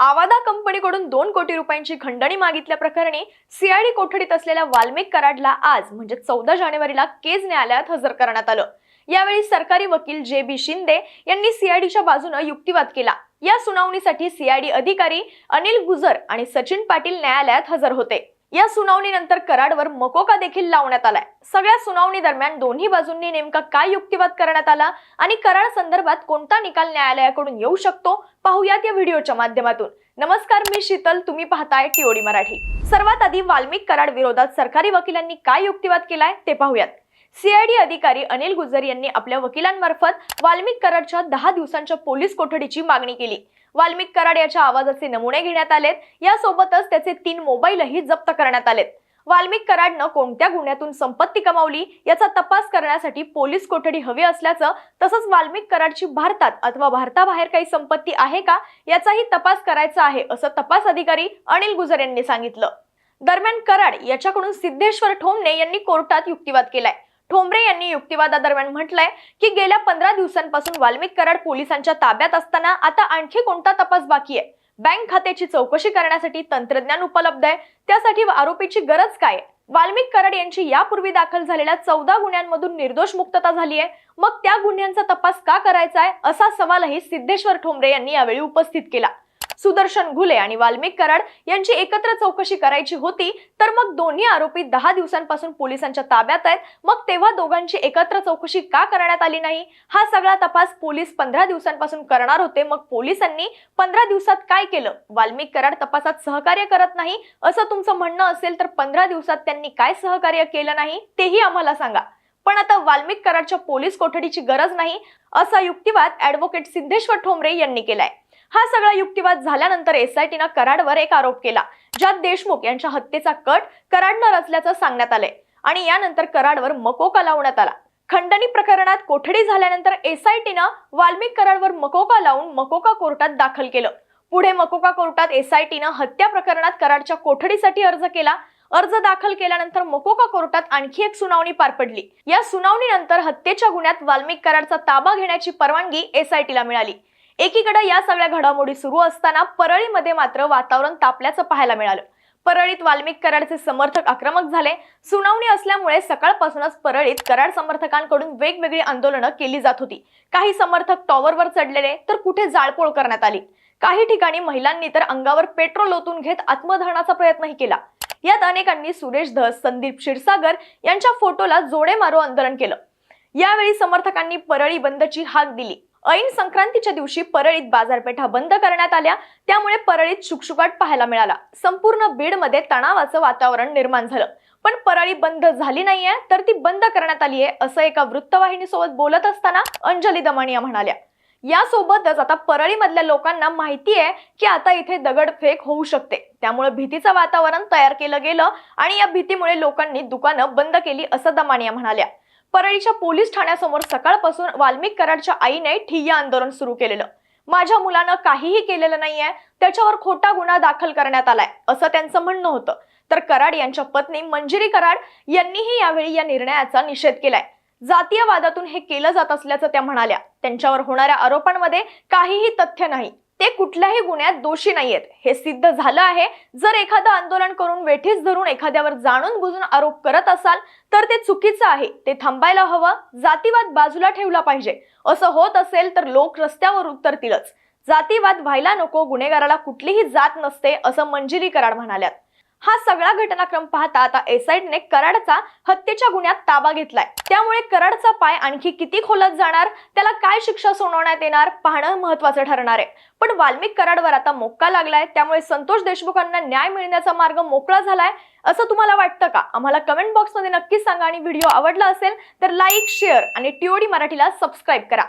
आवादा कंपनीकडून दोन कोटी रुपयांची खंडणी मागितल्याप्रकरणी सीआयडी कोठडीत असलेल्या वाल्मिक कराडला आज म्हणजे चौदा जानेवारीला केज न्यायालयात हजर करण्यात आलं. यावेळी सरकारी वकील जे बी शिंदे यांनी सीआयडीच्या बाजूनं युक्तिवाद केला. या सुनावणीसाठी सीआयडी अधिकारी अनिल गुजर आणि सचिन पाटील न्यायालयात हजर होते. या सुनावणीनंतर कराडवर मकोका देखील लावण्यात आलाय. सगळ्या सुनावणी दरम्यान दोन्ही बाजूंनी नेमका काय युक्तिवाद करण्यात आला आणि कराड संदर्भात कोणता निकाल न्यायालयाकडून येऊ शकतो पाहूयात या व्हिडिओच्या माध्यमातून. नमस्कार मी शीतल तुम्ही पाहताय टीओडी मराठी. सर्वात आधी वाल्मिक कराड विरोधात सरकारी वकिलांनी काय युक्तिवाद केलाय ते पाहूयात. सीआयडी अधिकारी अनिल गुजर यांनी आपल्या वकिलांमार्फत वाल्मिक कराडच्या दहा दिवसांच्या पोलीस कोठडीची मागणी केली. वाल्मिक कराड याच्या आवाजाचे नमुने घेण्यात आलेत. यासोबतच त्याचे तीन मोबाईलही जप्त करण्यात आलेत. वाल्मिक कराडनं कोणत्या गुन्ह्यातून संपत्ती कमावली याचा तपास करण्यासाठी पोलीस कोठडी हवी असल्याचं तसंच वाल्मिक कराडची भारतात अथवा भारताबाहेर काही संपत्ती आहे का याचाही तपास करायचा आहे असं तपास अधिकारी अनिल गुजर यांनी सांगितलं. दरम्यान कराड याच्याकडून सिद्धेश्वर ठोंबणे यांनी कोर्टात युक्तिवाद केलाय. ठोंबरे यांनी युक्तिवादादरम्यान म्हटलंय की गेल्या पंधरा दिवसांपासून वाल्मिक कराड पोलिसांच्या ताब्यात असताना आता आणखी कोणता तपास बाकी आहे? बँक खात्याची चौकशी करण्यासाठी तंत्रज्ञान उपलब्ध आहे त्यासाठी आरोपीची गरज काय वाल्मिक कराड यांची यापूर्वी दाखल झालेल्या चौदा गुन्ह्यांमधून निर्दोष मुक्तता झाली आहे मग त्या गुन्ह्यांचा तपास का करायचा आहे? असा सवालही सिद्धेश्वर ठोंबरे यांनी यावेळी उपस्थित केला. सुदर्शन घुले आणि वाल्मिक कराड यांची एकत्र चौकशी करायची होती तर मग दोन्ही आरोपी दहा दिवसांपासून पोलिसांच्या ताब्यात आहेत. मग तेव्हा दोघांची एकत्र चौकशी का करण्यात आली नाही? हा सगळा तपास पोलीस पंधरा दिवसांपासून करणार होते. मग पोलिसांनी पंधरा दिवसात काय केलं? वाल्मिक कराड तपासात सहकार्य करत नाही? असं तुमचं म्हणणं असेल तर पंधरा दिवसात त्यांनी काय सहकार्य केलं नाही? तेही आम्हाला सांगा. पण आता वाल्मिक कराडच्या पोलीस कोठडीची गरज नाही असा युक्तिवाद ऍडव्होकेट सिद्धेश्वर ठोंबरे यांनी केलाय. हा सगळा युक्तिवाद झाल्यानंतर एसआयटीनं कराडवर एक आरोप केला ज्यात देशमुख यांच्या हत्येचा कट कराडनं रचल्याचं सांगण्यात आलंय आणि यानंतर कराडवर मकोका लावण्यात आला. खंडणी प्रकरणात कोठडी झाल्यानंतर एसआयटीनं वाल्मिक कराडवर मकोका लावून मकोका कोर्टात दाखल केलं. पुढे मकोका कोर्टात एसआयटीनं हत्या प्रकरणात कराडच्या कोठडीसाठी अर्ज केला. अर्ज दाखल केल्यानंतर मकोका कोर्टात आणखी एक सुनावणी पार पडली. या सुनावणीनंतर हत्येच्या गुन्ह्यात वाल्मिक कराडचा ताबा घेण्याची परवानगी एसआयटीला मिळाली. एकीकडे या सगळ्या घडामोडी सुरू असताना परळीमध्ये मात्र वातावरण तापल्याचं पाहायला मिळालं. परळीत वाल्मिक कराडचे समर्थक आक्रमक झाले. सुनावणी असल्यामुळे सकाळपासूनच परळीत कराड समर्थकांकडून वेगवेगळी आंदोलनं केली जात होती. काही समर्थक टॉवरवर चढलेले तर कुठे जाळपोळ करण्यात आली? काही ठिकाणी महिलांनी तर अंगावर पेट्रोल ओतून घेत आत्मदहनाचा प्रयत्नही केला. यात अनेकांनी सुरेश धस संदीप क्षीरसागर यांच्या फोटोला जोडे मारो आंदोलन केलं. यावेळी समर्थकांनी परळी बंदची हाक दिली. ऐन संक्रांतीच्या दिवशी परळीत बाजारपेठा बंद करण्यात आल्या. त्यामुळे परळीत शुकशुकाट पाहायला मिळाला. संपूर्ण बीडमध्ये तणावाचं वातावरण निर्माण झालं. पण परळी बंद झाली नाहीये तर ती बंद करण्यात आली आहे असं एका वृत्तवाहिनीसोबत बोलत असताना अंजली दमानिया म्हणाल्या. यासोबतच आता परळीमधल्या लोकांना माहिती आहे की आता इथे दगडफेक होऊ शकते. त्यामुळे भीतीचं वातावरण तयार केलं गेलं आणि या भीतीमुळे लोकांनी दुकानं बंद केली असं दमानिया म्हणाल्या. परळीच्या पोलीस ठाण्यासमोर सकाळपासून वाल्मिक कराडच्या आईने ठिय्या आंदोलन सुरू केलेलं. माझ्या मुलानं काहीही केलेलं नाहीये त्याच्यावर खोटा गुन्हा दाखल करण्यात आलाय असं त्यांचं म्हणणं होतं. तर कराड यांच्या पत्नी मंजिरी कराड यांनीही यावेळी या निर्णयाचा निषेध केलाय. जातीयवादातून हे केलं जात असल्याचं त्या म्हणाल्या. त्यांच्यावर होणाऱ्या आरोपांमध्ये काहीही तथ्य नाही. ते कुठल्याही गुन्ह्यात दोषी नाहीयेत. हे सिद्ध झालं आहे. जर एखादं आंदोलन करून वेठीस धरून एखाद्यावर जाणून बुजून आरोप करत असाल तर ते चुकीचं आहे. ते थांबायला हवं. जातीवाद बाजूला ठेवला पाहिजे. असं होत असेल तर लोक रस्त्यावर उतरतीलच. जातीवाद व्हायला नको. गुन्हेगाराला कुठलीही जात नसते असं मंजिरी कराड म्हणाल्यात. हा सगळा घटनाक्रम पाहता आता एसआयडीने कराडचा हत्येच्या गुन्ह्यात ताबा घेतलाय. त्यामुळे कराडचा पाय आणखी किती खोलत जाणार? त्याला काय शिक्षा सुनावण्यात येणार? पाहणं महत्वाचं ठरणार आहे. पण वाल्मिक कराडवर आता मोक्का लागलाय. त्यामुळे संतोष देशमुखांना न्याय मिळण्याचा मार्ग मोकळा झालाय. असं तुम्हाला वाटतं का? आम्हाला कमेंट बॉक्समध्ये नक्कीच सांगा आणि व्हिडिओ आवडला असेल तर लाईक शेअर आणि टीओडी मराठीला सबस्क्राईब करा.